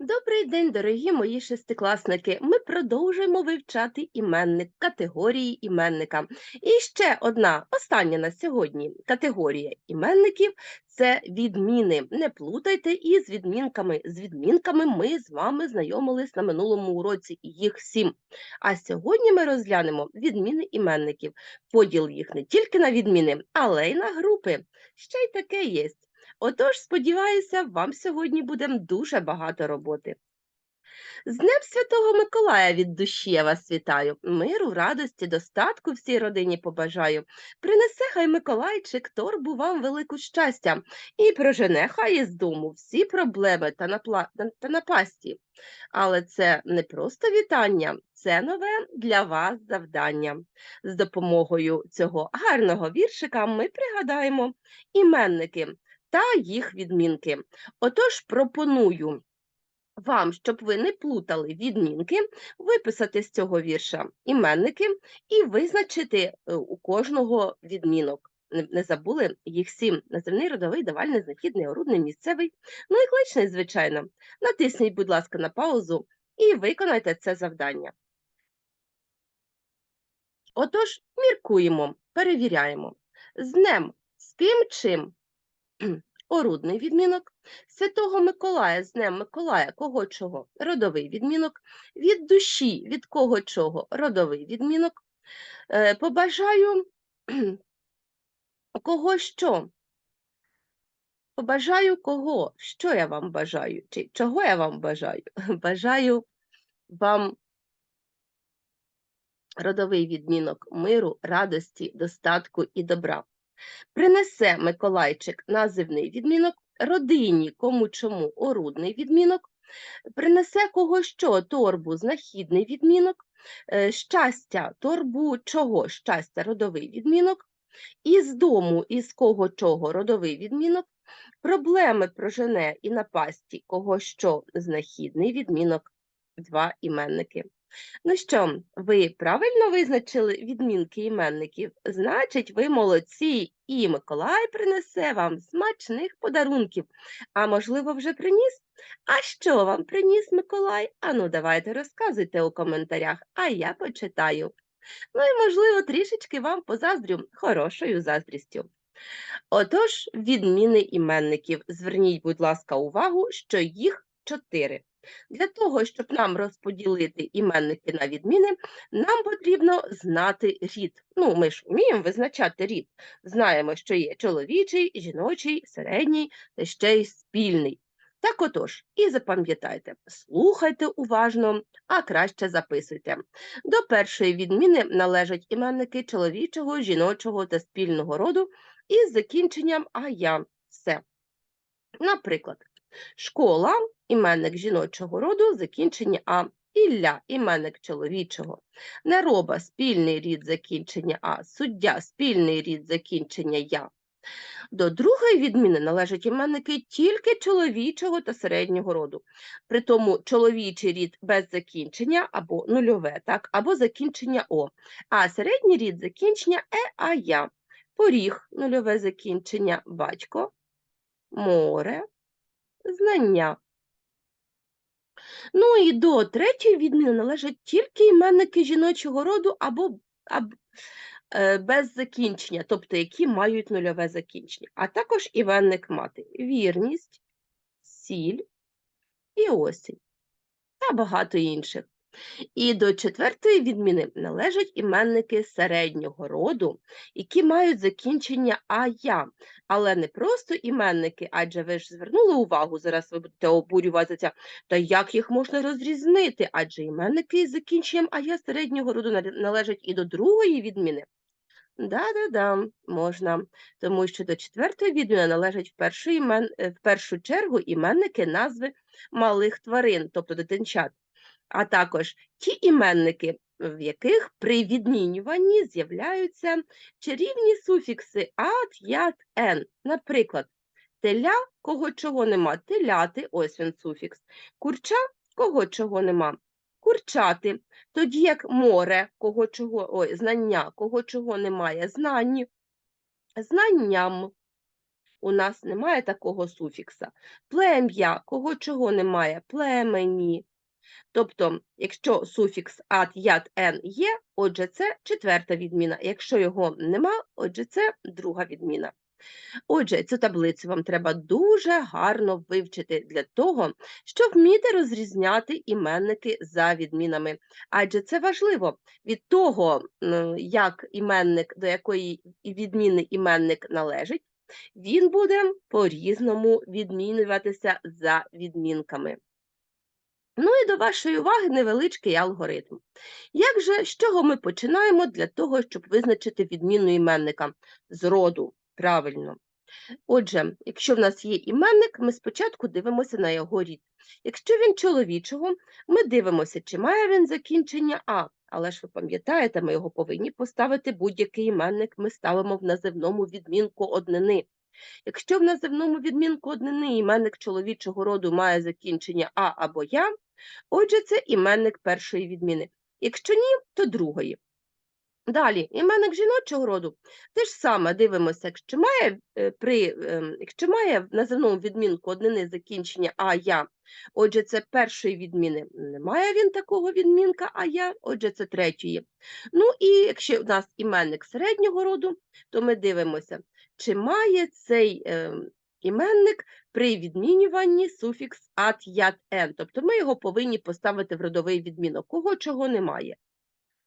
Добрий день, дорогі мої шестикласники. Ми продовжуємо вивчати іменник, категорії іменника. І ще одна, остання на сьогодні категорія іменників це відміни. Не плутайте із відмінками. З відмінками ми з вами знайомились на минулому уроці, їх сім. А сьогодні ми розглянемо відміни іменників. Поділ їх не тільки на відміни, але й на групи. Ще й таке є. Отож, сподіваюся, вам сьогодні буде дуже багато роботи. З Днем Святого Миколая від душі я вас вітаю. Миру, радості, достатку всій родині побажаю. Принесе хай Миколайчик торбу вам велику щастя і прожене хай із дому всі проблеми та, напла... та напасті. Але це не просто вітання, це нове для вас завдання. З допомогою цього гарного віршика ми пригадаємо іменники та їх відмінки. Отож, пропоную вам, щоб ви не плутали відмінки, виписати з цього вірша іменники і визначити е, у кожного відмінок. Не, забули їх сім: називний, родовий, давальний, знахідний, орудний, місцевий, ну і кличний, звичайно. Натисніть, будь ласка, на паузу і виконайте це завдання. Отож, міркуємо, перевіряємо. З днем з ким чим орудний відмінок, Святого Миколая з Днем Миколая кого чого родовий відмінок, від душі від кого чого родовий відмінок. Е, Побажаю кого що. Побажаю кого, що я вам бажаю, чи чого я вам бажаю? Бажаю вам родовий відмінок миру, радості, достатку і добра. Принесе Миколайчик називний відмінок, родині кому чому орудний відмінок, принесе кого що торбу знахідний відмінок, е, щастя, торбу чого щастя родовий відмінок, із дому із кого чого родовий відмінок, проблеми прожене і напасті кого що знахідний відмінок, два іменники. Ну що, ви правильно визначили відмінки іменників? Значить, ви молодці, і Миколай принесе вам смачних подарунків. А можливо, вже приніс? А що вам приніс Миколай? Ану, давайте розказуйте у коментарях, а я почитаю. Ну і, можливо, трішечки вам позаздрю хорошою заздрістю. Отож, відміни іменників. Зверніть, будь ласка, увагу, що їх чотири. Для того, щоб нам розподілити іменники на відміни, нам потрібно знати рід. Ну, ми ж вміємо визначати рід. Знаємо, що є чоловічий, жіночий, середній та ще й спільний. Так отож, і запам'ятайте, слухайте уважно, а краще записуйте. До першої відміни належать іменники чоловічого, жіночого та спільного роду із закінченням ая. Все. Наприклад, школа іменник жіночого роду, закінчення А. Ілля іменник чоловічого, нероба спільний рід закінчення А, суддя спільний рід закінчення Я. До другої відміни належать іменники тільки чоловічого та середнього роду. При тому чоловічий рід без закінчення або нульове, так, або закінчення О, а середній рід закінчення Е, А Я. Поріг нульове закінчення батько, море, знання. Ну і до третьої відміни належать тільки іменники жіночого роду або, аб, е, без закінчення, тобто які мають нульове закінчення, а також іменник мати вірність, сіль і осінь та багато інших. І до четвертої відміни належать іменники середнього роду, які мають закінчення ая, але не просто іменники, адже ви ж звернули увагу, зараз ви будете обурюватися, та як їх можна розрізнити, адже іменники з закінченням ая середнього роду належать і до другої відміни. Да-да-да, можна, тому що до четвертої відміни належать в першу, імен... в першу чергу іменники назви малих тварин, тобто дитинчат а також ті іменники, в яких при відмінюванні з'являються чарівні суфікси ат, ят, ен. Наприклад, теля, кого чого нема, теляти, ось він суфікс, курча, кого чого нема, курчати, тоді як море, кого чого, ой, знання, кого чого немає, знані, знанням. у нас немає такого суфікса. Плем'я, кого чого немає? Племені. Тобто, якщо суфікс ат, ят, ен є, отже, це четверта відміна. Якщо його нема, отже, це друга відміна. Отже, цю таблицю вам треба дуже гарно вивчити для того, щоб вміти розрізняти іменники за відмінами. Адже це важливо від того, як іменник, до якої відміни іменник належить, він буде по-різному відмінюватися за відмінками. Ну і до вашої уваги невеличкий алгоритм. Як же, з чого ми починаємо для того, щоб визначити відміну іменника з роду? Правильно. Отже, якщо в нас є іменник, ми спочатку дивимося на його рід. Якщо він чоловічого, ми дивимося, чи має він закінчення А. Але ж ви пам'ятаєте, ми його повинні поставити будь-який іменник, ми ставимо в називному відмінку однини. Якщо в називному відмінку однини іменник чоловічого роду має закінчення А або Я, отже, це іменник першої відміни. Якщо ні, то другої. Далі, іменник жіночого роду те ж саме дивимося, якщо має е, при ем, якщо має в відмінку однини закінчення а я, отже, це першої відміни. Немає він такого відмінка, а я, отже, це третьої. Ну і якщо у нас іменник середнього роду, то ми дивимося, чи має цей ем, іменник при відмінюванні суфікс ат ят ен. Тобто ми його повинні поставити в родовий відмінок, кого чого немає.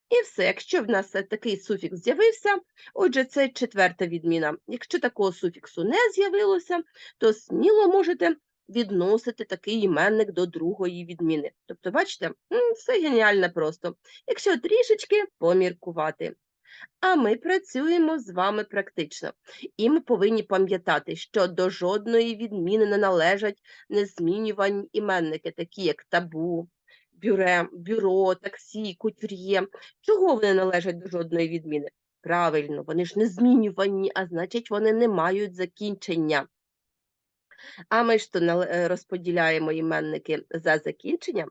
І все, якщо в нас такий суфікс з'явився, отже, це четверта відміна. Якщо такого суфіксу не з'явилося, то сміло можете відносити такий іменник до другої відміни. Тобто, бачите, все геніально просто. Якщо трішечки поміркувати. А ми працюємо з вами практично. І ми повинні пам'ятати, що до жодної відміни не належать незмінювані іменники, такі як табу, бюре, бюро, таксі, кутюр'є. Чого вони належать до жодної відміни? Правильно, вони ж не змінювані, а значить, вони не мають закінчення. А ми ж то е, розподіляємо іменники за закінченням.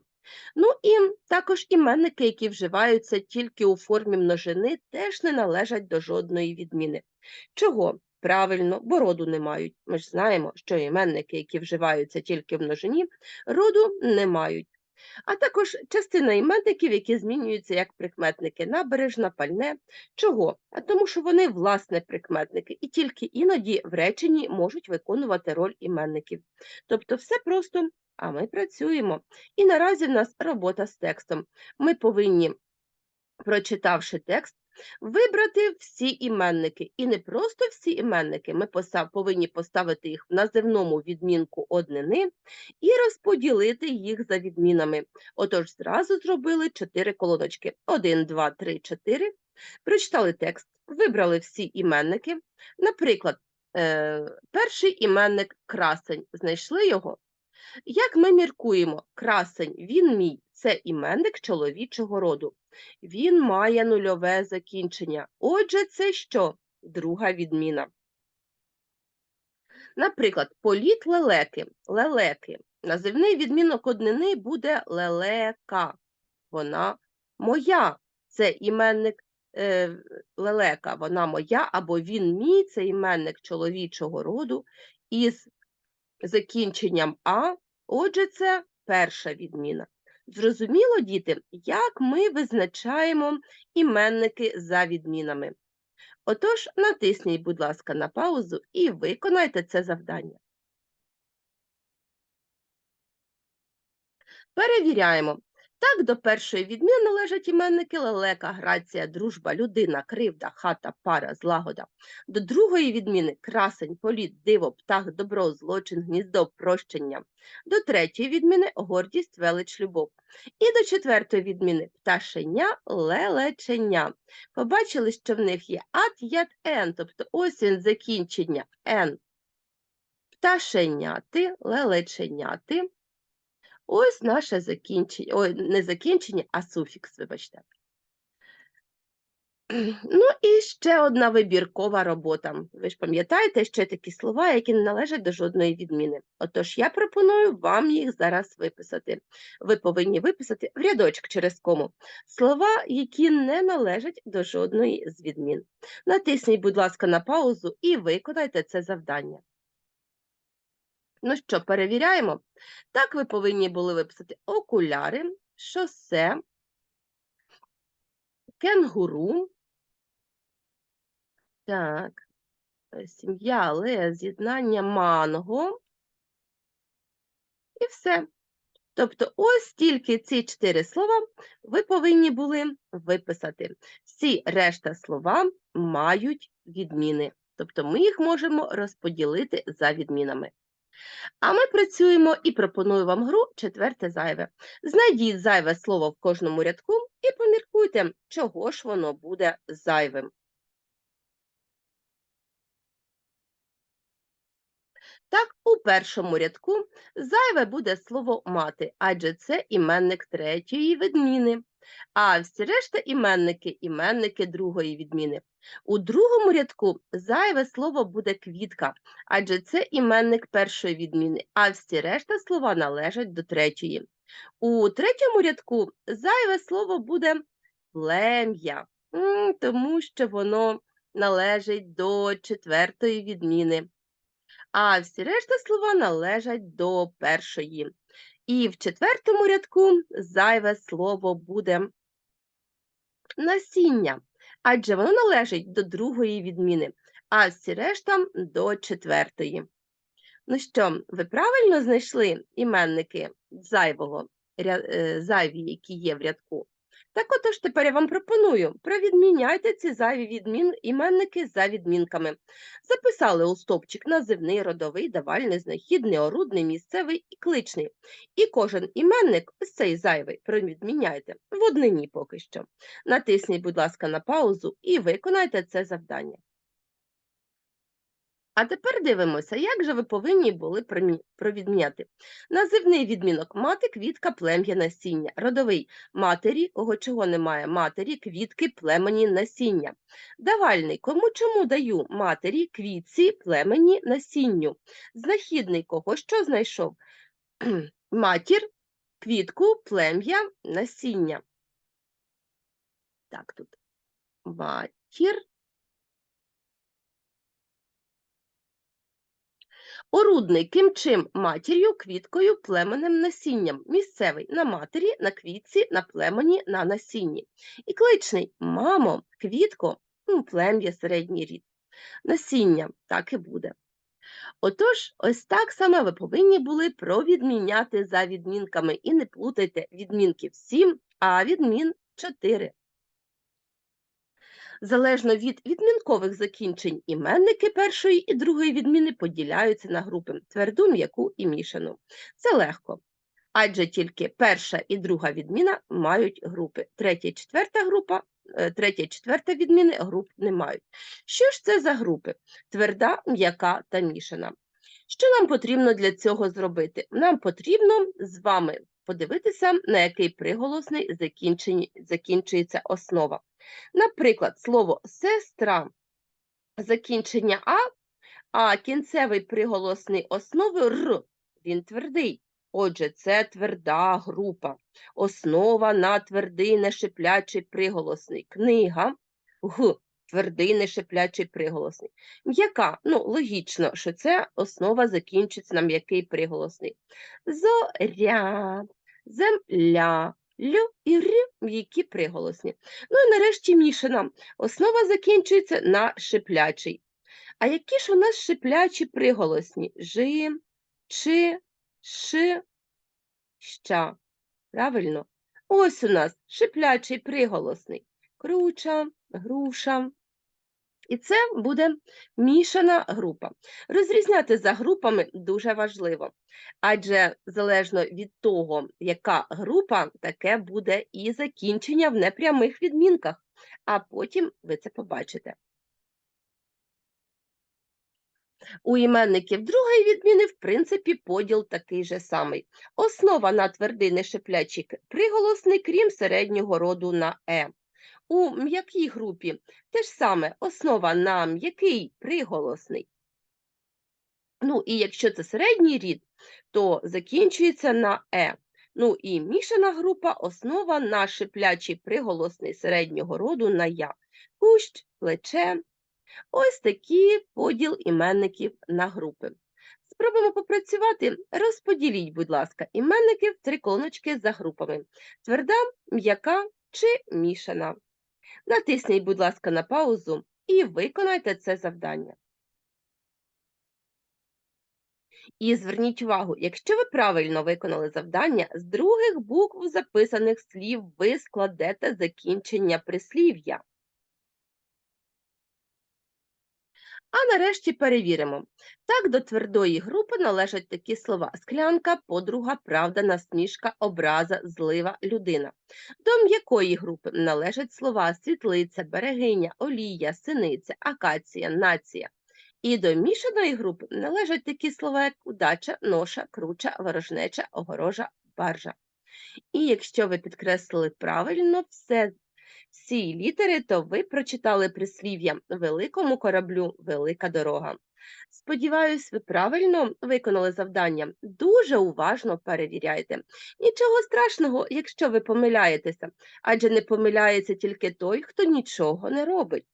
Ну і також іменники, які вживаються тільки у формі множини, теж не належать до жодної відміни. Чого? Правильно, бо роду не мають. Ми ж знаємо, що іменники, які вживаються тільки в множині, роду не мають. А також частина іменників, які змінюються як прикметники набережна, пальне. Чого? А тому, що вони власне прикметники, і тільки іноді в реченні можуть виконувати роль іменників. Тобто все просто, а ми працюємо. І наразі в нас робота з текстом. Ми повинні, прочитавши текст, вибрати всі іменники. І не просто всі іменники, ми повинні поставити їх в називному відмінку однини і розподілити їх за відмінами. Отож, зразу зробили чотири колоночки. Один, два, три, чотири. Прочитали текст, вибрали всі іменники. Наприклад, е, перший іменник красень. Знайшли його? Як ми міркуємо, красень, він мій, це іменник чоловічого роду. Він має нульове закінчення. Отже, це що? Друга відміна. Наприклад, політ лелеки. Лелеки. Називний відмінок однини буде лелека. Вона моя. Це іменник е, лелека, вона моя, або він мій, це іменник чоловічого роду із закінченням А, отже, це перша відміна. Зрозуміло, діти, як ми визначаємо іменники за відмінами. Отож, натисніть, будь ласка, на паузу і виконайте це завдання. Перевіряємо. Так, до першої відміни належать іменники лелека, грація, дружба, людина, кривда, хата, пара, злагода. До другої відміни красень, політ, диво, птах, добро, злочин, гніздо, прощення. До третьої відміни гордість, велич, любов. І до четвертої відміни пташеня, лелечення. Побачили, що в них є ат, ят, ен, тобто ось він закінчення ен. Пташеняти, лелеченяти. Ось наше закінчення, ой, не закінчення, а суфікс, вибачте. Ну і ще одна вибіркова робота. Ви ж пам'ятаєте, є такі слова, які не належать до жодної відміни. Отож, я пропоную вам їх зараз виписати. Ви повинні виписати в рядочок через кому слова, які не належать до жодної з відмін. Натисніть, будь ласка, на паузу і виконайте це завдання. Ну що, перевіряємо? Так, ви повинні були виписати окуляри, шосе, кенгуру. Так, е, сім'я, але з'єднання манго. І все. Тобто, ось тільки ці чотири слова ви повинні були виписати. Всі решта слова мають відміни. Тобто ми їх можемо розподілити за відмінами. А ми працюємо і пропоную вам гру четверте зайве. Знайдіть зайве слово в кожному рядку і поміркуйте, чого ж воно буде зайвим. Так, у першому рядку зайве буде слово мати, адже це іменник третьої відміни. А всі решта іменники іменники другої відміни. У другому рядку зайве слово буде квітка, адже це іменник першої відміни, а всі решта слова належать до третьої. У третьому рядку зайве слово буде плем'я, тому що воно належить до четвертої відміни а всі решта слова належать до першої. І в четвертому рядку зайве слово буде насіння, адже воно належить до другої відміни, а всі решта до четвертої. Ну що, ви правильно знайшли іменники зайвого, е, зайві, які є в рядку? Так отож тепер я вам пропоную, провідміняйте ці зайві відмін, іменники за відмінками. Записали у стопчик називний, родовий, давальний, знахідний, орудний, місцевий і кличний. І кожен іменник, ось цей зайвий, провідміняйте в однині поки що. Натисніть, будь ласка, на паузу і виконайте це завдання. А тепер дивимося, як же ви повинні були провідміняти. Називний відмінок мати, квітка, плем'я, насіння. Родовий матері, кого чого немає, матері, квітки, племені, насіння. Давальний, кому чому даю матері, квітці, племені, насінню. Знахідний, кого що знайшов? Матір, квітку, плем'я, насіння. Так, тут матір. Орудний ким чим матір'ю, квіткою, племенем, насінням. Місцевий на матері, на квітці, на племені, на насінні. І кличний мамо, квітко, плем'я, середній рід. Насіння так і буде. Отож, ось так саме ви повинні були провідміняти за відмінками. І не плутайте відмінків 7, а відмін 4. Залежно від відмінкових закінчень іменники першої і другої відміни поділяються на групи тверду, м'яку і мішану. Це легко, адже тільки перша і друга відміна мають групи. Третя і четверта група, е, третя і четверта відміни груп не мають. Що ж це за групи? Тверда, м'яка та мішана. Що нам потрібно для цього зробити? Нам потрібно з вами подивитися, на який приголосний закінчується основа. Наприклад, слово сестра закінчення А, а кінцевий приголосний основи Р, він твердий. Отже, це тверда група. Основа на твердий нешиплячий приголосний. Книга Г. Твердий нешиплячий приголосний. М'яка, ну, логічно, що це основа закінчиться на м'який приголосний. Зоря, земля, лю і р м'які приголосні. Ну і нарешті мішана. Основа закінчується на шиплячий. А які ж у нас шиплячі приголосні? Жи, чи, ши, ща. Правильно? Ось у нас шиплячий приголосний. Круча, груша. І це буде мішана група. Розрізняти за групами дуже важливо, адже залежно від того, яка група, таке буде і закінчення в непрямих відмінках, а потім ви це побачите. У іменників другої відміни, в принципі, поділ такий же самий. Основа на твердий нешиплячий приголосний, крім середнього роду на е. У м'якій групі те ж саме основа на м'який приголосний. Ну і якщо це середній рід, то закінчується на е. Ну і мішана група основа на шиплячий приголосний середнього роду на я. Кущ, плече. Ось такий поділ іменників на групи. Спробуємо попрацювати. Розподіліть, будь ласка, іменники в три колоночки за групами: тверда, м'яка чи мішана. Натисніть, будь ласка, на паузу і виконайте це завдання. І зверніть увагу, якщо ви правильно виконали завдання, з других букв записаних слів ви складете закінчення прислів'я. А нарешті перевіримо. Так, до твердої групи належать такі слова: склянка, подруга, правда, насмішка, образа, злива, людина. До м'якої групи належать слова світлиця, берегиня, олія, синиця, акація, нація. І до мішаної групи належать такі слова, як удача, ноша, круча, ворожнеча, огорожа, баржа. І якщо ви підкреслили правильно все, всі літери, то ви прочитали прислів'я великому кораблю велика дорога. Сподіваюсь, ви правильно виконали завдання. Дуже уважно перевіряйте. Нічого страшного, якщо ви помиляєтеся, адже не помиляється тільки той, хто нічого не робить.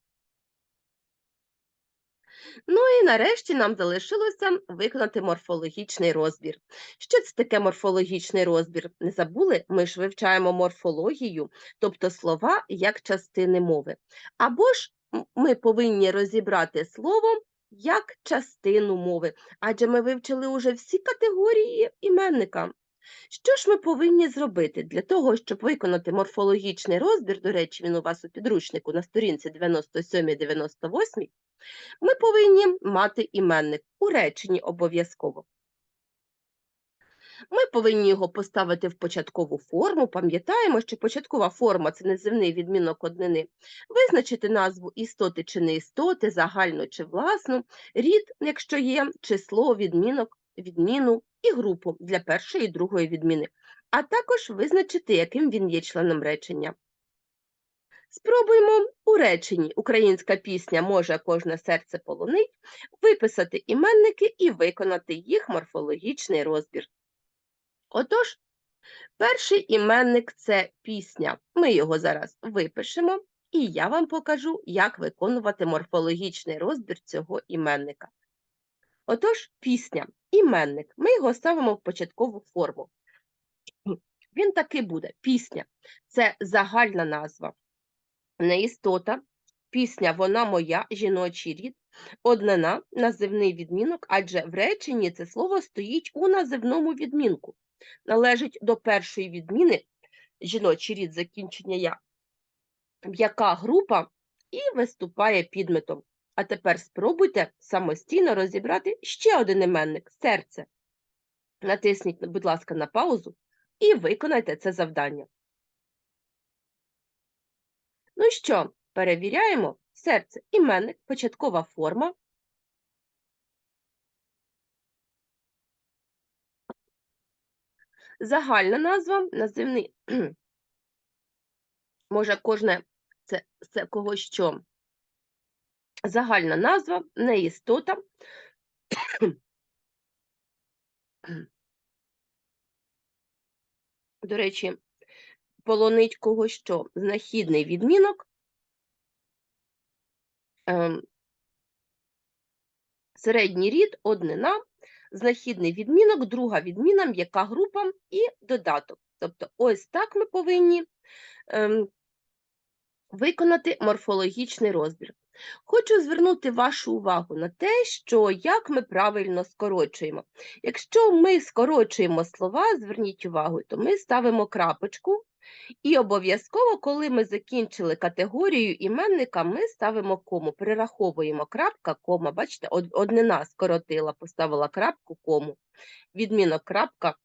Ну і нарешті нам залишилося виконати морфологічний розбір. Що це таке морфологічний розбір? Не забули? Ми ж вивчаємо морфологію, тобто слова як частини мови. Або ж ми повинні розібрати слово як частину мови, адже ми вивчили уже всі категорії іменника. Що ж ми повинні зробити для того, щоб виконати морфологічний розбір, до речі, він у вас у підручнику на сторінці 97-98, ми повинні мати іменник у реченні обов'язково. Ми повинні його поставити в початкову форму. Пам'ятаємо, що початкова форма це називний відмінок однини. Визначити назву істоти чи не істоти, загальну чи власну, рід, якщо є, число, відмінок, відміну і групу для першої і другої відміни, а також визначити, яким він є членом речення. Спробуємо у реченні Українська пісня може кожне серце полонить, виписати іменники і виконати їх морфологічний розбір. Отож, перший іменник це пісня. Ми його зараз випишемо, і я вам покажу, як виконувати морфологічний розбір цього іменника. Отож, пісня, іменник. Ми його ставимо в початкову форму. Він таки буде пісня це загальна назва не істота, пісня вона моя, жіночий рід, однина, називний відмінок, адже в реченні це слово стоїть у називному відмінку. Належить до першої відміни жіночий рід закінчення я, м'яка група і виступає підметом. А тепер спробуйте самостійно розібрати ще один іменник серце. Натисніть, будь ласка, на паузу і виконайте це завдання. Ну що, перевіряємо серце іменник, початкова форма. Загальна назва, називний, може, кожне це, це когось що. Загальна назва, не істота. До речі, полонить когось що? Знахідний відмінок, ем, середній рід, однина, знахідний відмінок, друга відміна, м'яка група і додаток. Тобто, ось так ми повинні ем, виконати морфологічний розбір. Хочу звернути вашу увагу на те, що як ми правильно скорочуємо. Якщо ми скорочуємо слова, зверніть увагу, то ми ставимо крапочку і обов'язково, коли ми закінчили категорію іменника, ми ставимо кому, перераховуємо крапка, кома. Бачите, однина скоротила, поставила крапку, кому. Відмінок крапка,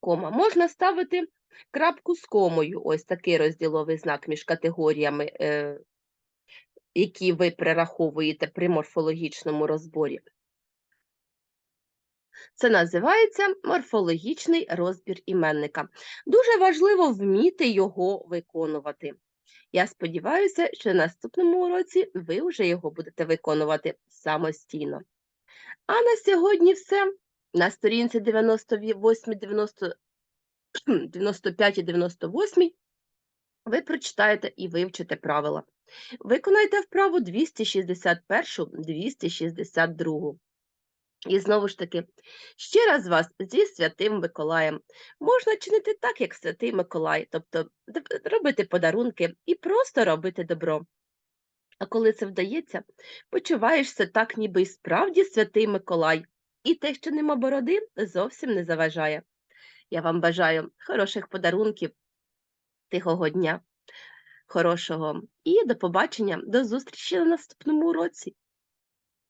кома. Можна ставити крапку з комою, ось такий розділовий знак між категоріями, е, які ви перераховуєте при морфологічному розборі. Це називається морфологічний розбір іменника. Дуже важливо вміти його виконувати. Я сподіваюся, що наступному уроці ви вже його будете виконувати самостійно. А на сьогодні все. На сторінці 98, 90, 95 і 98 ви прочитаєте і вивчите правила. Виконайте вправу 261, 262. І знову ж таки, ще раз вас зі Святим Миколаєм. Можна чинити так, як Святий Миколай, тобто робити подарунки і просто робити добро. А коли це вдається, почуваєшся так, ніби й справді Святий Миколай, і те, що нема бороди, зовсім не заважає. Я вам бажаю хороших подарунків, тихого дня, хорошого і до побачення, до зустрічі на наступному уроці.